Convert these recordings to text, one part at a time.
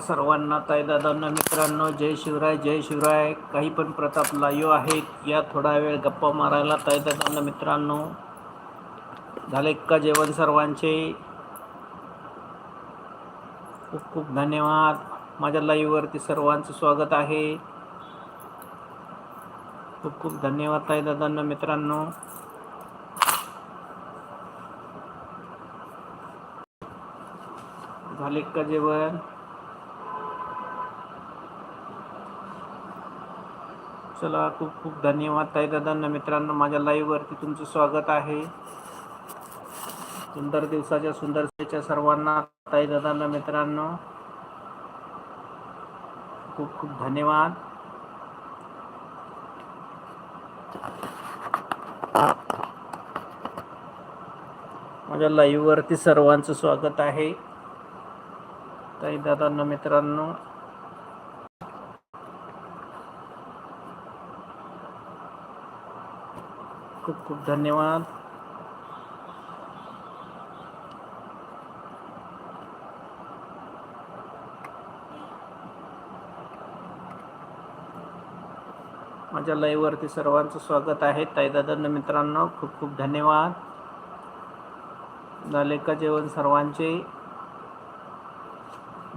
सर्वांना ताईदादांना मित्रांनो जय शिवराय जय शिवराय. काही पण प्रताप लाईव आहेत. या थोडा वेळ गप्पा मारायला ताईदादांना मित्रांनो. झाले का जेवण सर्वांचे. खूप खूप धन्यवाद. माझ्या लाईव्हवरती सर्वांचं स्वागत आहे. खूप खूप धन्यवाद ताईदादांना मित्रांनो. झाले का जेवण. चला खूप खूप धन्यवाद ताई दादांना. मित्रांनो माझ्या लाईव्हवरती तुमचं स्वागत आहे. सुंदर दिवसाच्या सुंदरतेच्या सर्वांना ताई दादांना मित्रांनो. खूप खूप धन्यवाद. माझ्या लाईव्हवरती सर्वांचं स्वागत आहे. ताई दादांना मित्रांनो. खूप खूप धन्यवाद. माझ्या लाईव्हवरती सर्वांचं स्वागत आहे. ताईदादांना मित्रांनो खूप खूप धन्यवाद. झाले का जेवण सर्वांचे.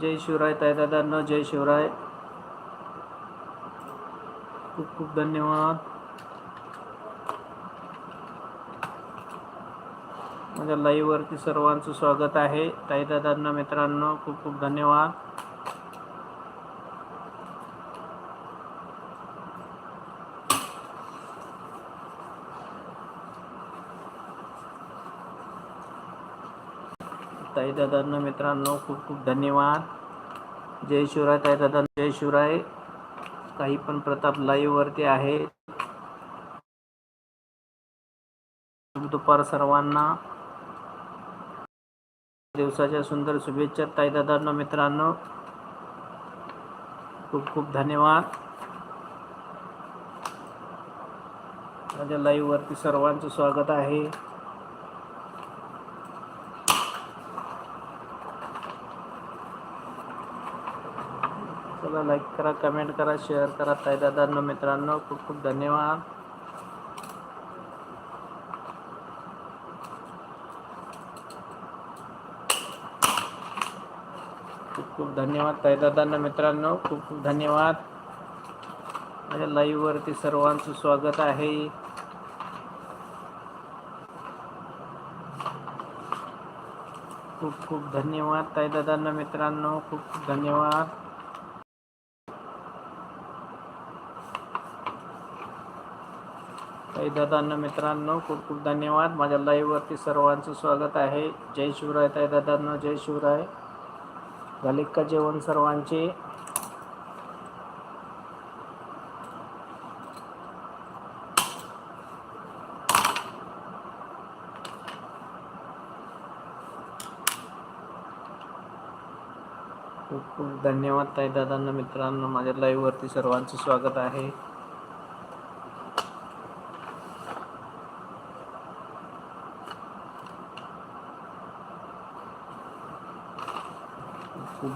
जय शिवराय ताईदादांना जय शिवराय. खूप खूप धन्यवाद. माझ्या लाईव्हवरती सर्वांचं स्वागत आहे. ताईदादांना मित्रांनो खूप खूप धन्यवाद. ताईदादांना मित्रांनो खूप खूप धन्यवाद. जय शिवराय ताईदादा जय शिवराय. काही पण प्रताप लाईव्हवरती आहे. दुपार सर्वांना. दिवसाच्या सुंदर शुभेच्छा. ताईदादांनो मित्रांनो खूप खूप धन्यवाद. माझ्या लाईव्हवरती सर्वांचं स्वागत आहे. चला लाईक करा कमेंट करा शेअर करा. ताईदादांना मित्रांनो खूप खूप धन्यवाद खूप खूप धन्यवाद ताईदादांना मित्रांनो खूप खूप धन्यवाद. माझ्या लाईव्हवरती सर्वांचं स्वागत आहे. खूप खूप धन्यवाद ताईदादांना मित्रांनो खूप खूप धन्यवाद. ताईदादांना मित्रांनो खूप खूप धन्यवाद. माझ्या लाईव्हवरती सर्वांचं स्वागत आहे. जय शिवराय ताईदादांना जय शिवराय. झाले का जेवण सर्वांचे. खूप खूप धन्यवाद ताई दादांना मित्रांनो. माझ्या लाईव्हवरती सर्वांचं स्वागत आहे खूप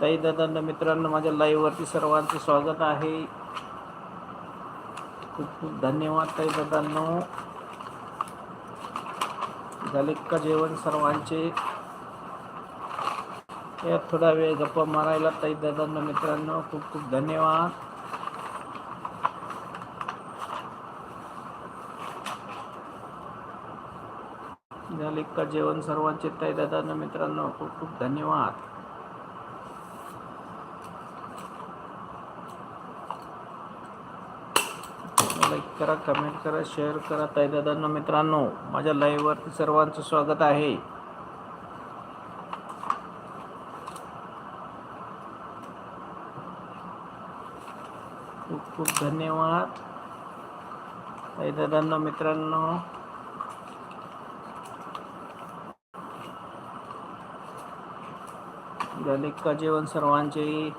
ताई दादांना मित्रांनो माझ्या लाईव्हवरती सर्वांचं स्वागत आहे. खूप खूप धन्यवाद ताई दादांनो. झाले का जेवण सर्वांचे? यात थोडा वेळ गप्पा मारायला ताई दादांना मित्रांनो खूप खूप धन्यवाद. झाले जेवण सर्वांचे ताई दादा मित्रांनो खूप खूप धन्यवाद. लाईक करा कमेंट करा शेअर करा ताई दादांना मित्रांनो. माझ्या लाईव्हवरती सर्वांचं स्वागत आहे. खूप खूप धन्यवाद. ताई दादांना मित्रांनो झाले का जेवण सर्वांचे?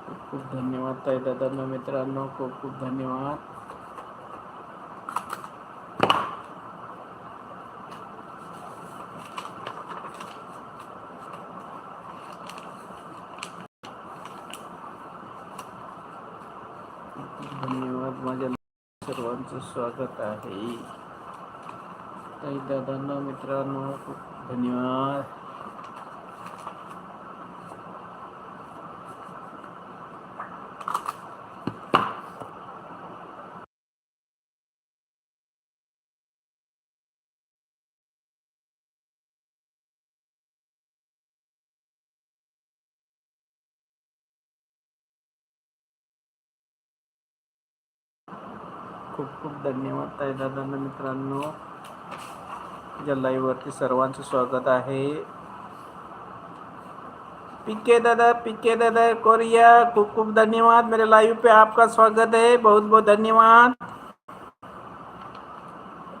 खूप खूप धन्यवाद ताई दादांना मित्रांनो खूप खूप धन्यवाद माझ्या सर्वांचं स्वागत आहे. ताई दादांना मित्रांनो खूप धन्यवाद. धन्यवाद ताई दादांना मित्रांनो. ज्या लाईव्हवरती सर्वांचं स्वागत आहे. पीके दादा पीके दादा कोरिया, खूप खूप धन्यवाद. मेरे लाइव पे आपका स्वागत है बहुत बहुत धन्यवाद.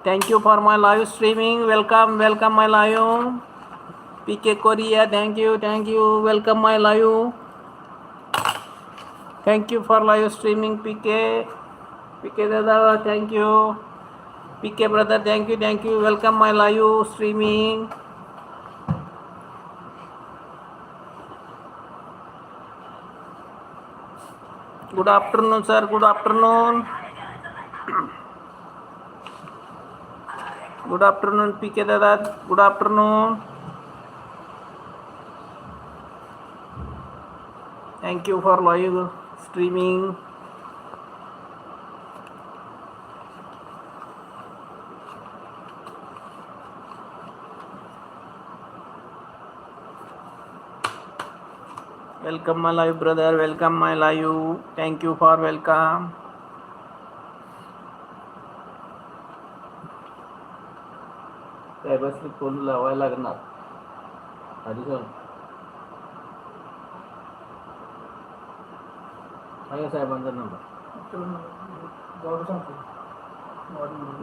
Thank you for my live streaming welcome welcome my live PK Korea thank you thank you welcome my live thank you for live streaming PK PK Dada, thank you. PK brother, thank you, thank you. Welcome my live streaming. Good afternoon, sir. Good afternoon. Good afternoon, PK Dada. Good afternoon. Thank you for live streaming. Welcome my live brother welcome my live thank you for welcome साहेबांनी phone लावायला लागणार? आधी सांग. सांगा साहेबांचा number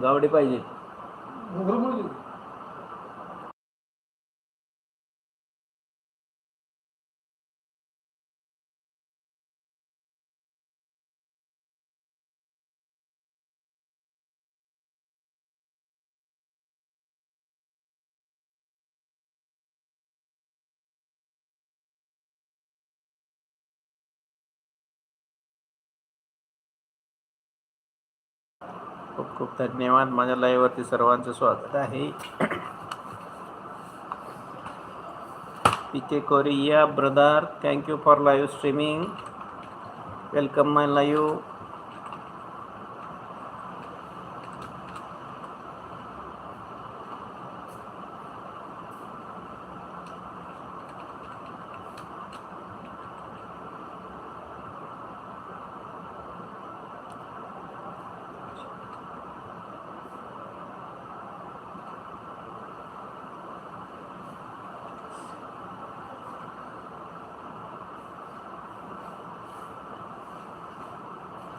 Gawade पाहिजे. खूप खूप धन्यवाद. माझ्या लाईव्हवरती सर्वांचं स्वागत आहे. P K Korea brother thank you for live streaming welcome my live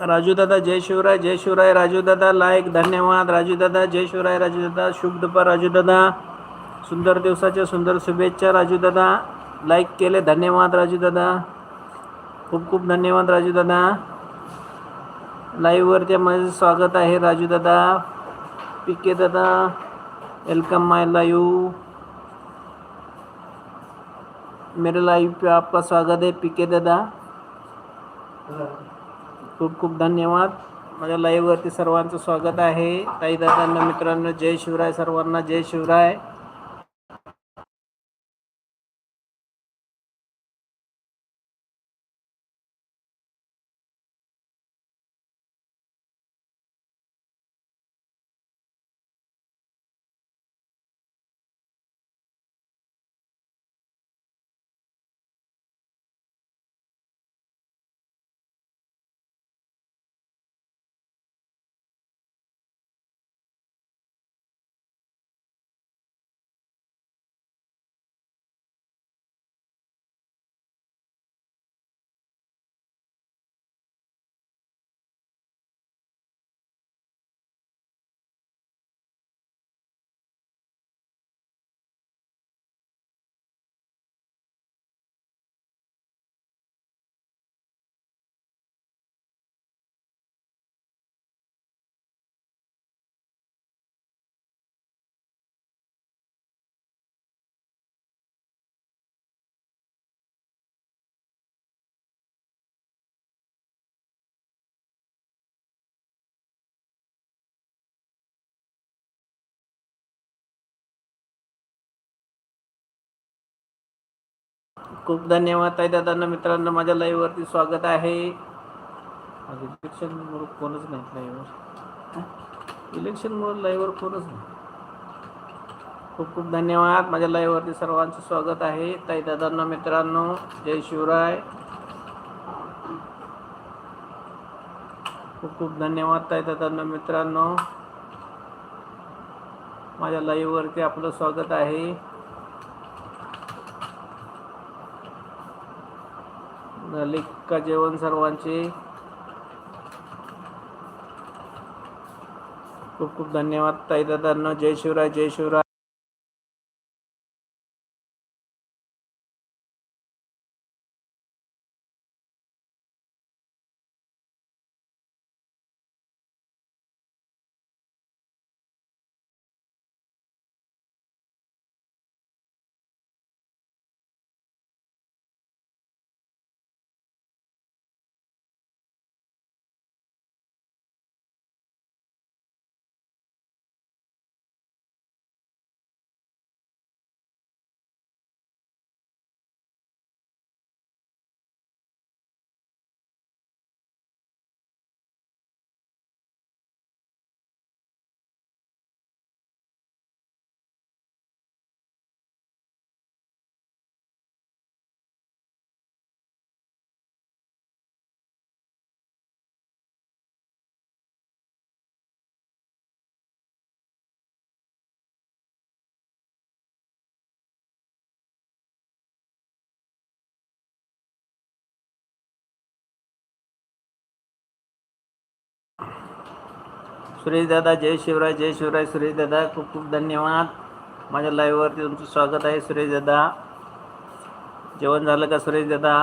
Raju दादा, जय शिवराय जय शिवराय, राजू दादा लाईक धन्यवाद, राजू दादा, जय शिवराय, राजू दादा, शुभ दुपार, राजू दादा, सुंदर दिवसाच्या सुंदर शुभेच्छा, राजू दादा लाईक केले, धन्यवाद, राजू दादा, खूप खूप धन्यवाद, राजू दादा. लाईव्हवरती माझं स्वागत आहे, राजू दादा, पी के दादा वेलकम माय लाईव्ह मेरे लाइव पे आपका स्वागत है पीके दादा. खूप खूप धन्यवाद. माझ्या लाईव्हवरती सर्वांचं स्वागत आहे. ताई दादांना मित्रांनो जय शिवराय सर्वांना जय शिवराय. खूप धन्यवाद ताई दादांना मित्रांनो. माझ्या लाईव्हवरती स्वागत आहे. इलेक्शनमुळं कोणच नाही लाईव्हवर. इलेक्शनमुळं लाईव्हवर कोणच नाही. खूप खूप धन्यवाद. माझ्या लाईव्हवरती सर्वांचं स्वागत आहे. ताई दादांना मित्रांनो जय शिवराय. खूप खूप धन्यवाद ताई दादांना मित्रांनो. माझ्या लाईव्हवरती आपलं स्वागत आहे. झाले का जेवण सर्वांचे. खूप खूप धन्यवाद ताई दादांना. जय शिवराय जय शिवराय. सुरेश दादा जय शिवराय जय शिवराय सुरेश दादा खूप खूप धन्यवाद. माझ्या लाईव्हवरती तुमचं स्वागत आहे सुरेश दादा जेवण झालं का सुरेश दादा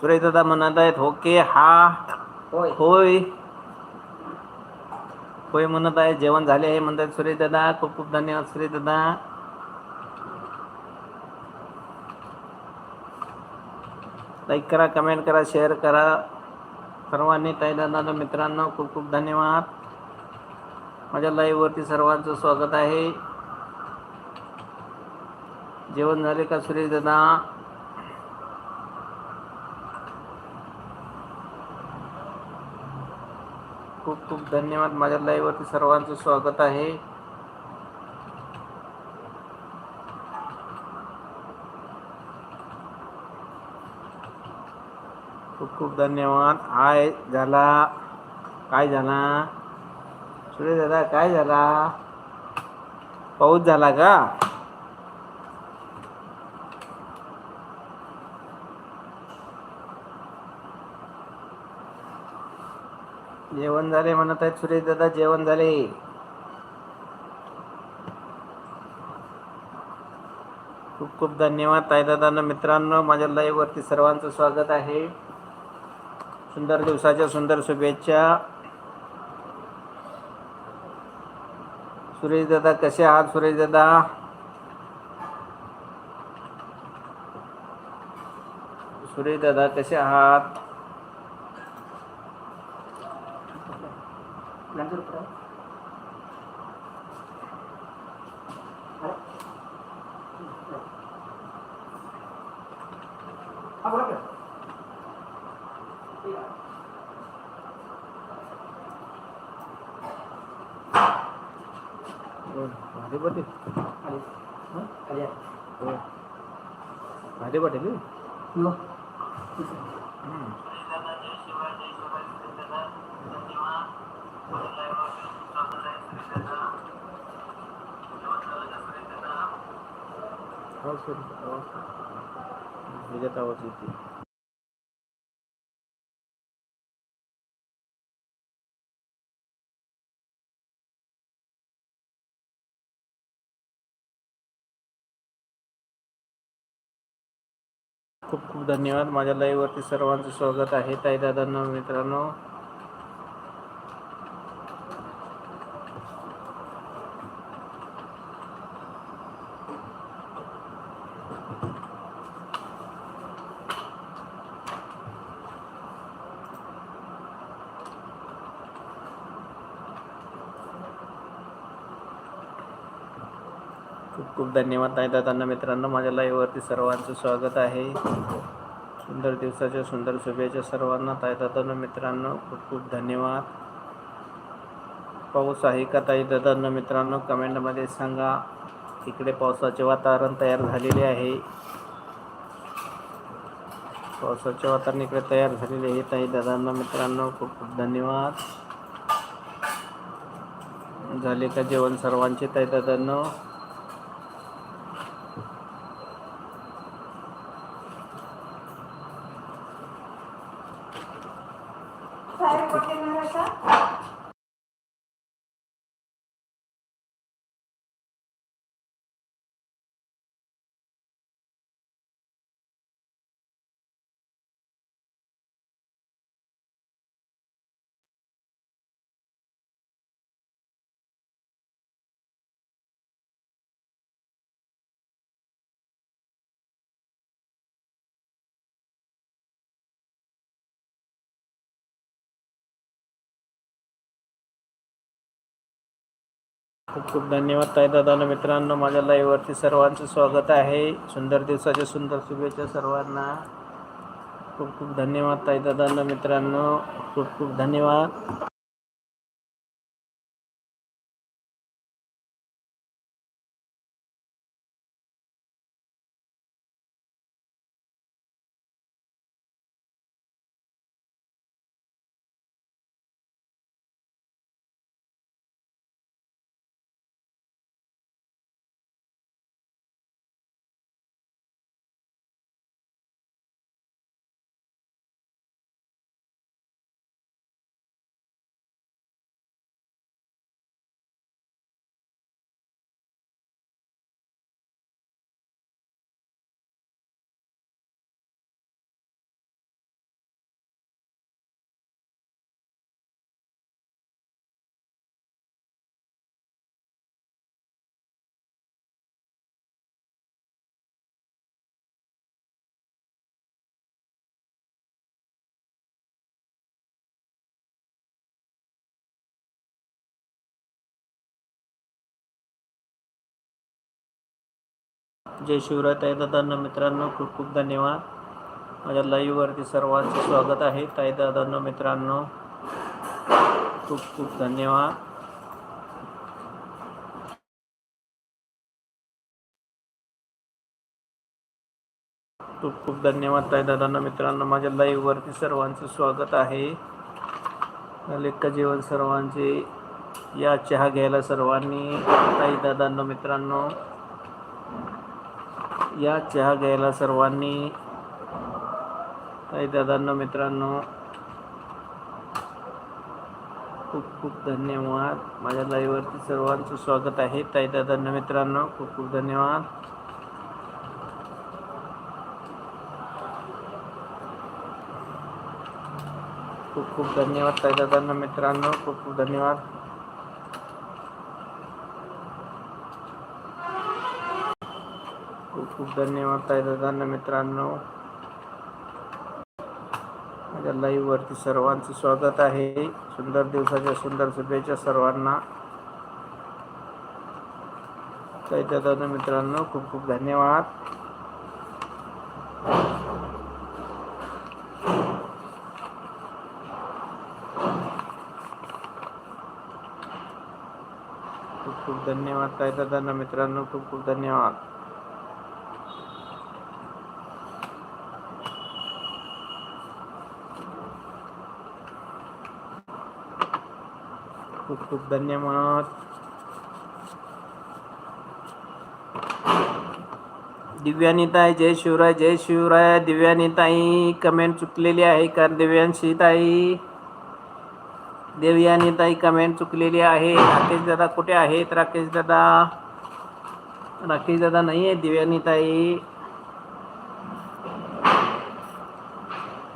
सुरेश दादा म्हणत आहेत. ओके हा? होय. होय. होय म्हणत आहे जेवण झाले आहे म्हणतात सुरेश दादा. खूप खूप धन्यवाद सुरेश दादा. लाईक करा कमेंट करा शेअर करा. सर्वांनी ताई दादा मित्रांनो खूप खूप धन्यवाद. माझ्या लाईव्हवरती सर्वांचं स्वागत आहे. जेवण झाले का सुरेश दादा? खूप खूप धन्यवाद. माझ्या लाईव्हवरती सर्वांचं स्वागत आहे. खूप खूप धन्यवाद. आय झाला. काय झाला? सुरेश दादा काय झाला? पाऊस झाला का? जेवण झाले म्हणत आहेत सुरेश दादा जेवण झाले. खूप खूप धन्यवाद ताई दादांना. मित्रांनो माझ्या लाईव्ह वरती सर्वांचं स्वागत आहे. सुंदर दिवसाच्या सुंदर शुभेच्छा. सुरेश दादा कसे आहात सुरेश दादा? सुरेश दादा कसे आहात भारी पाटील होय. भारी पाटील हं? हं. आवाज करू, आवाज आवाज येते खूप खूप धन्यवाद. माझ्या लाईव्हवरती सर्वांचं स्वागत आहे. ताई दादांना मित्रांनो खूप खूप धन्यवाद ताई दादांना मित्रांनो. माझ्या लाईव्हवरती सर्वांचं स्वागत आहे. सुंदर दिवसाच्या सुंदर शुभेच्छा सर्वांना. ताई दादांना मित्रांनो खूप खूप धन्यवाद. पाऊस आहे का ताई दादांना मित्रांनो? कमेंटमध्ये सांगा. इकडे पावसाचे वातावरण तयार झालेले आहे. पावसाचे वातावरण इकडे तयार झालेले आहे ताई दादांना मित्रांनो. खूप खूप धन्यवाद. झाले का जेवण सर्वांचे ताईदादांना खूप खूप धन्यवाद ताई दादांना मित्रांनो. माझ्या लाईव्हवरती सर्वांचं स्वागत आहे. सुंदर दिवसाच्या सुंदर शुभेच्छा सर्वांना. खूप खूप धन्यवाद ताई दादांना मित्रांनो. खूप खूप धन्यवाद. जय शिवराय ताईदादांना मित्रांनो खूप खूप धन्यवाद. माझ्या लाईव्हवरती सर्वांचं स्वागत आहे. ताई दादांना मित्रांनो खूप खूप धन्यवाद. खूप खूप धन्यवाद ताईदादांना मित्रांनो. माझ्या लाईव्हवरती सर्वांचं स्वागत आहे. झाले जीवन जेवण सर्वांचे या चहा घ्यायला सर्वांनी ताई दादांना मित्रांनो या चहा घ्यायला सर्वांनी. काही दादांना मित्रांनो खूप खूप धन्यवाद. माझ्या लाईव्हवरती सर्वांचं स्वागत आहे. ताई दादांना मित्रांनो खूप खूप धन्यवाद. खूप खूप धन्यवाद ताई दादांना मित्रांनो खूप खूप धन्यवाद. खूप धन्यवाद ताई दादांना मित्रांनो. माझ्या लाईव्हवरती सर्वांचं स्वागत आहे. सुंदर दिवसाच्या सुंदर शुभेच्छा सर्वांना. ताई दादांना मित्रांनो खूप खूप धन्यवाद. खूप खूप धन्यवाद ताई दादांना मित्रांनो खूप खूप धन्यवाद. खूप खूप धन्यवाद. दिव्यानीताई जय शिवराय जय शिवराय. दिव्यानीताई कमेंट चुकलेली आहे कारण दिव्यांशी ताई देवयानीताई कमेंट चुकलेली आहे. राकेश दादा कुठे आहेत? राकेश दादा. राकेश दादा नाही आहे दिव्यानीताई.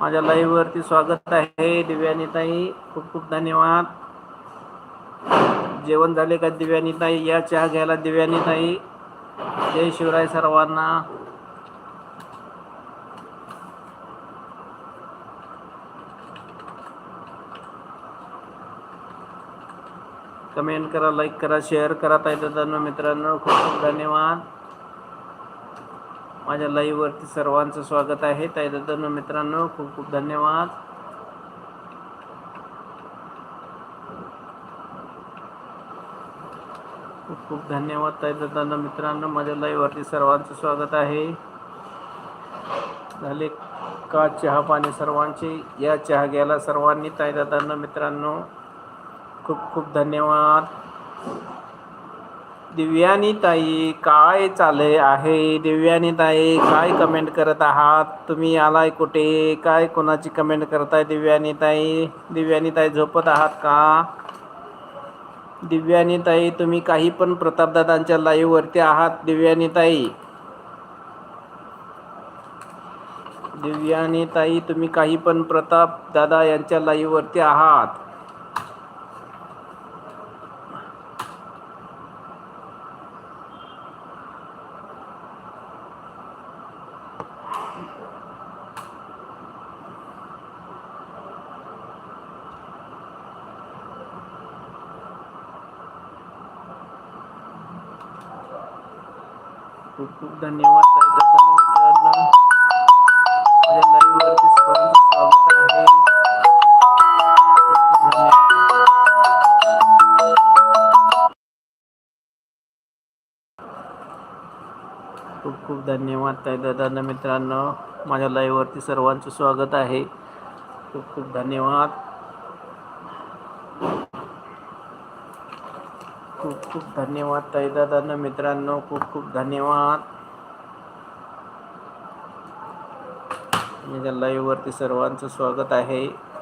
माझ्या लाईव्हवरती स्वागत आहे दिव्यानीताई. खूप खूप धन्यवाद. जेवण झाले का दिव्यानीताई या चहा घ्यायला दिव्यानीताई जय शिवराय सर्वांना. कमेंट करा लाईक करा शेअर करा ताई दादांनो मित्रांनो. खूप खूप धन्यवाद. माझ्या लाईव्हवरती सर्वांचं स्वागत आहे. ताई दादांनो मित्रांनो खूप खूप धन्यवाद. खूप खूप धन्यवाद ताई दादांना. मित्रांनो माझ्या लाईव्हवरती सर्वांचं स्वागत आहे. झाले का चहा पाणी सर्वांचे? या चहा घ्यायला सर्वांनी ताई दादांना मित्रांनो खूप खूप धन्यवाद. दिव्यानी ताई काय चालले आहे? दिव्यानी ताई काय कमेंट करत आहात? तुम्ही आलाय कुठे? काय कोणाची कमेंट करताय दिव्यानी ताई? दिव्यानी ताई झोपत आहात का? दिव्यानीताई तुम्ही काही पण प्रतापदादांच्या लाईव्हवरती आहात. दिव्यानीताई दिव्यानीताई तुम्ही काही पण प्रताप दादा यांच्या लाईव्हवरती आहात. खूप खूप धन्यवाद ताई. दत्तानी मित्रांनो माझ्या लाईव्ह सर्वांचं स्वागत आहे. खूप खूप धन्यवाद. खूप ताई दादांना मित्रांनो. माझ्या लाईव्ह सर्वांचं स्वागत आहे. खूप खूप धन्यवाद. खूप धन्यवाद ताईदादांना. मित्रांनो खूप खूप धन्यवाद माझ्या लाईव्हवरती सर्वांचं स्वागत आहे.